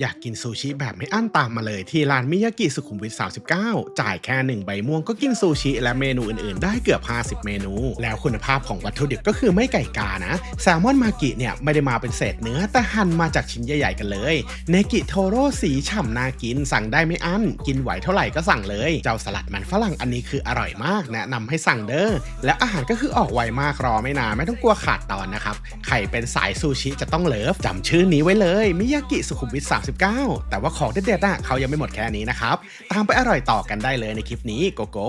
อยากกินซูชิแบบไม่อั้นตามมาเลยที่ร้านมิยากิสุขุมวิท 39 จ่ายแค่ 1 ใบม่วงก็กินซูชิและเมนูอื่นๆ ได้เกือบ 50 เมนู แล้วคุณภาพของวัตถุดิบก็คือไม่ไก่กานะ แซลมอนมากิเนี่ยไม่ได้มาเป็นเศษเนื้อ แต่หั่นมาจากชิ้นใหญ่ๆกันเลยเนกิโทโร่สีฉ่ำน่ากิน สั่งได้ไม่อั้น กินไหวเท่าไหร่ก็สั่งเลย เจ้าสลัดมันฝรั่งอันนี้คืออร่อยมากแนะนำให้สั่งเด้อและอาหารก็คือออกไวมากรอไม่นานไม่ต้องกลัวขาดตอนนะครับใครเป็นสายซูชิจะต้องเลิฟจำชื่อนี้ไว้เลยมิยากิสุขุมวิท 39แต่ว่าของเด็ดๆอะเขายังไม่หมดแค่นี้นะครับ ตามไปอร่อยต่อกันได้เลยในคลิปนี้โกโก้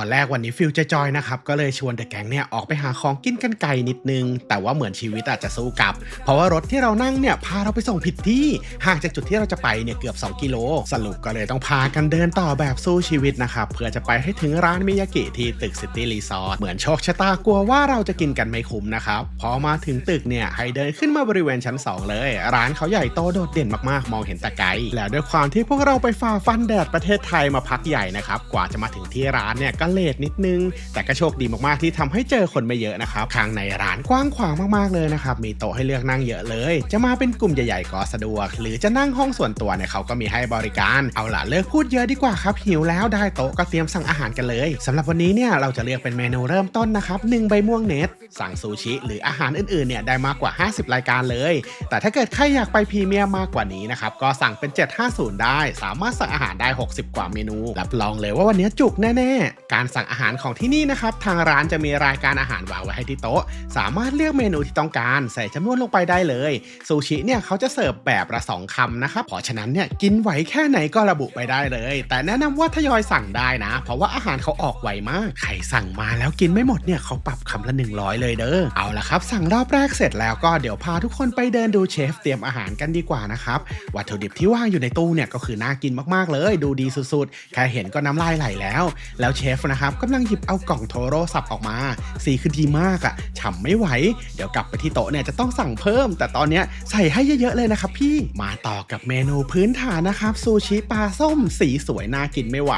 อนแรกวันนี้ฟิลจะจอยนะครับ ก็เลยชวนเดอะแก๊งเนี่ยออกไปหาของกินกันไกลนิดนึง แต่ว่าเหมือนชีวิตอาจจะสู้กลับ เพราะว่ารถที่เรานั่งเนี่ยพาเราไปส่งผิดที่ ห่างจากจุดที่เราจะไปเนี่ยเกือบ 2 กิโล สรุปก็เลยต้องพากันเดินต่อแบบสู้ชีวิตนะครับ เพื่อจะไปให้ถึงร้านมิยากิที่ตึกซิตี้รีสอร์ทเหมือนโชคชะตากลัวว่าเราจะกินกันไม่คุ้มนะครับพอมาถึงตึกเนี่ยให้เดินขึ้นมาบริเวณชั้น 2 เลย ร้านเขาใหญ่โตโดดเด่นมากๆ มองเห็นแต่ไกลแล้วด้วยความที่พวกเราไปฝ่าฟันแดดประเทศไทยมาพักใหญ่นะครับกว่าจะมาถึงที่ร้านเนี่ยก็เลทนิดนึง แต่ก็โชคดีมากๆที่ทำให้เจอคนไม่เยอะนะครับข้างในร้านกว้างขวางมากๆเลยนะครับมีโต๊ะให้เลือกนั่งเยอะเลย จะมาเป็นกลุ่มใหญ่ๆก็สะดวก หรือจะนั่งห้องส่วนตัวเนี่ยเขาก็มีให้บริการเอาล่ะเลิกพูดเยอะดีกว่าครับหิวแล้วได้โต๊ะก็เตรียมสั่งอาหารกันเลยสำหรับวันนี้เนี่ยเราจะเลือกเป็นเมนูเริ่มต้นนะครับหนึ่งใบม่วงเนตสั่งซูชิหรืออาหารอื่นๆเนี่ยได้มากกว่า 50 รายการเลย แต่ถ้าเกิดใครอยากไปพรีเมียมมากกว่านี้นะครับก็สั่งเป็น 750 ได้ สามารถสั่งอาหารได้ 60 กว่าเมนูรับรองเลยว่าวันนี้จุกแน่ๆการสั่งอาหารของที่นี่นะครับ ทางร้านจะมีรายการอาหารวางไว้ให้ที่โต๊ะ สามารถเลือกเมนูที่ต้องการใส่จำนวนลงไปได้เลยซูชิเนี่ยเขาจะเสิร์ฟแบบละสองคำนะครับเพราะฉะนั้นเนี่ยกินไหวแค่ไหนก็ระบุไปได้เลย แต่แนะนำว่าทยอยสั่งได้นะ เพราะว่าอาหารเขาออกไวมากใครสั่งมาแล้วกินไม่หมดเนี่ยเขาปรับคำละ 100 เลยเด้อเอาละครับ สั่งรอบแรกเสร็จแล้วก็เดี๋ยวพาทุกคนไปเดินดูเชฟเตรียมอาหารกันดีกว่านะครับวัตถุดิบที่ว่างอยู่ในตู้เนี่ยก็คือน่ากินมากๆเลย ดูดีสุดๆแค่เห็นก็น้ำลายไหลแล้ว แล้วเชฟนะครับกำลังหยิบเอากล่องโทโร่สับออกมา สีคือดีมากอะฉ่ำไม่ไหว เดี๋ยวกลับไปที่โต๊ะเนี่ยจะต้องสั่งเพิ่ม แต่ตอนเนี้ยใส่ให้เยอะๆเลยนะครับพี่มาต่อกับเมนูพื้นฐานนะครับซูชิปลาส้มสีสวยน่ากินไม่ไหว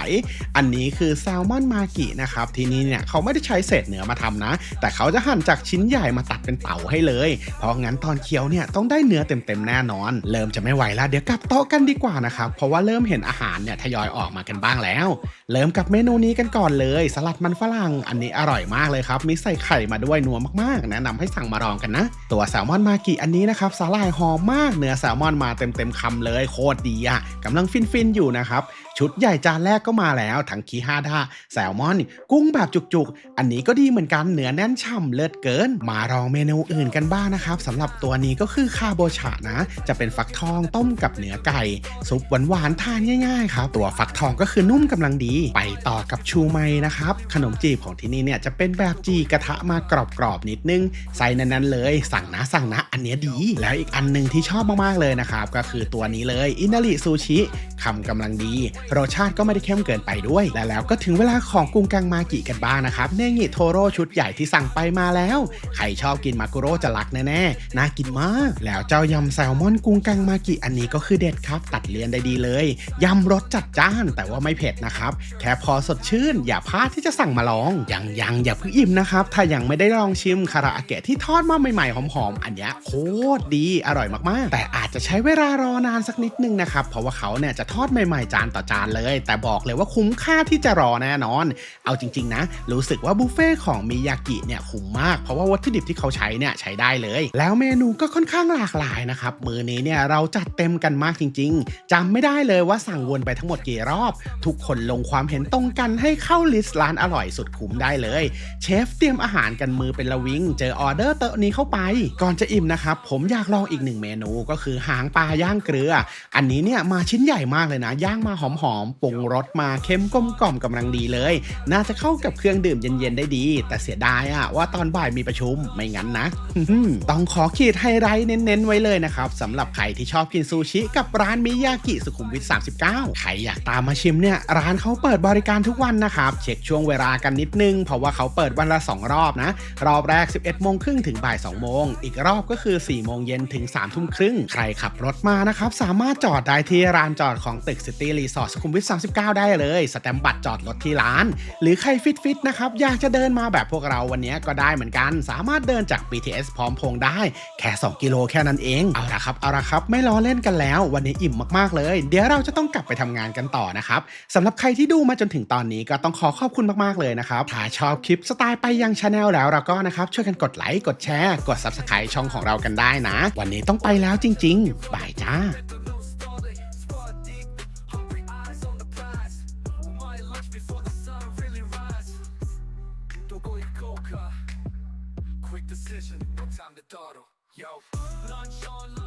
อันนี้คือแซลมอนมากินะครับที่นี่เนี่ยเขาไม่ได้ใช้เศษเนื้อมาทำนะ แต่เขาจะหั่นจากชิ้นใหญ่มาตัดเป็นเต๋าให้เลย เพราะงั้นตอนเคี้ยวเนี่ยต้องได้เนื้อเต็มๆแน่นอน เริ่มจะไม่ไหวแล้วเดี๋ยวกลับโต๊ะกันดีกว่านะครับเพราะว่าเริ่มเห็นอาหารเนี่ยทยอยออกมากันบ้างแล้ว เริ่มกับเมนูนี้กันก่อนเลยสลัดมันฝรั่งอันนี้อร่อยมากเลยครับมีใส่ไข่มาด้วยนัวมากๆ แนะนำให้สั่งมาลองกันนะ ตัวแซลมอนมากิอันนี้นะครับสาหร่ายหอมมากเนื้อแซลมอนมาเต็มๆคำเลยโคตรดีอะกำลังฟินๆอยู่นะครับชุดใหญ่จานแรกก็มาแล้วทั้งคีฮาดาแซลมอน กุ้งแบบจุกๆ อันนี้ก็ดีเหมือนกันเนื้อแน่นฉ่ำเลิศเกิน มาลองเมนูอื่นกันบ้างนะครับสำหรับตัวนี้ก็คือคาโบชานะ จะเป็นฟักทองต้มกับเนื้อไก่ ซุปหวานๆทานง่ายๆครับตัวฟักทองก็คือนุ่มกำลังดี ไปต่อกับชูไมนะครับขนมจีบของที่นี่เนี่ยจะเป็นแบบจีกระทะมากรอบๆนิดนึงใส่นั้นๆเลย สั่งนะสั่งนะอันนี้ดี แล้วอีกอันหนึ่งที่ชอบมากๆเลยนะครับก็คือตัวนี้เลยอินาริซูชิคำกำลังดีรสชาติก็ไม่ได้เข้มเกินไปด้วย และแล้วก็ถึงเวลาของกุ้งกังมากิกันบ้างนะครับเนงิโทโร่ชุดใหญ่ที่สั่งไปมาแล้ว ใครชอบกินมากุโร่จะรักแน่ๆ น่ากินมาก แล้วเจ้ายำแซลมอนกุ้งกังมากิอันนี้ก็คือเด็ดครับ ตัดเลี่ยนได้ดีเลยยำรสจัดจ้านแต่ว่าไม่เผ็ดนะครับ แค่พอสดชื่น อย่าพลาดที่จะสั่งมาลอง ยังยังอย่าเพิ่งอิ่มนะครับ ถ้ายังไม่ได้ลองชิมคาราอาเกะที่ทอดมาใหม่ๆหอมๆอันนี้โคตรดีอร่อยมากๆ แต่อาจจะใช้เวลารอนานสักนิดนึงนะครับเพราะว่าเขาเนี่ยจะทอดใหม่ๆจานต่อจานเลย แต่บอกเลยว่าคุ้มค่าที่จะรอแน่นอน เอาจริง ๆ นะ รู้สึกว่าบุฟเฟ่ของมิยากิเนี่ยคุ้มมาก เพราะว่าวัตถุดิบที่เขาใช้เนี่ยใช้ได้เลย แล้วเมนูก็ค่อนข้างหลากหลายนะครับมือนี้เนี่ยเราจัดเต็มกันมากจริง ๆจำไม่ได้เลยว่าสั่งวนไปทั้งหมดกี่รอบ ทุกคนลงความเห็นตรงกันให้เข้าลิสต์ร้านอร่อยสุดคุ้มได้เลย เชฟเตรียมอาหารกันมือเป็นระวิง เจอออเดอร์โต๊ะนี้เข้าไป ก่อนจะอิ่มนะครับผมอยากลองอีกหนึ่งเมนูก็คือหางปลาย่างเกลือ อันนี้เนี่ยมาชิ้นใหญ่มากเลยนะ ย่างมาหอมๆปรุงรสมาเข้มกลมกล่อมกำลังดีเลย น่าจะเข้ากับเครื่องดื่มเย็นๆได้ดี แต่เสียดายอะว่าตอนบ่ายมีประชุมไม่งั้นนะ ต้องขอขีดไฮไลท์เน้นๆไว้เลยนะครับสำหรับใครที่ชอบกินซูชิกับร้านมิยากิสุขุมวิท 39 ใครอยากตามมาชิมเนี่ยร้านเขาเปิดบริการทุกวันนะครับเช็คช่วงเวลากันนิดนึง เพราะว่าเขาเปิดวันละ 2 รอบนะ รอบแรก 11โมงครึ่งถึงบ่าย2โมงอีกรอบก็คือ 4 โมงเย็นถึง3ทุ่มครึ่งใครขับรถมานะครับสามารถจอดได้ที่ร้านจอดของตึกซิตี้รีสอร์ทสุขุมวิท 39 ได้เลยสแตมบัตรจอดรถที่ร้าน หรือใครฟิตๆนะครับ อยากจะเดินมาแบบพวกเราวันนี้ก็ได้เหมือนกัน สามารถเดินจาก BTS พร้อมพงได้แค่ 2 กิโลแค่นั้นเอง เอาละครับ เอาละครับ ไม่ล้อเล่นกันแล้ว วันนี้อิ่มมากๆเลย เดี๋ยวเราจะต้องกลับไปทำงานกันต่อนะครับสำหรับใครที่ดูมาจนถึงตอนนี้ก็ต้องขอขอบคุณมากๆเลยนะครับถ้าชอบคลิปสไตล์ไปยังชาแนลแล้วเราก็นะครับช่วยกันกดไลค์กดแชร์กด Subscribe ช่องของเรากันได้นะ วันนี้ต้องไปแล้วจริง ๆบายจ้า Decision, no time to dawdle. Yo, lunch on, lunch.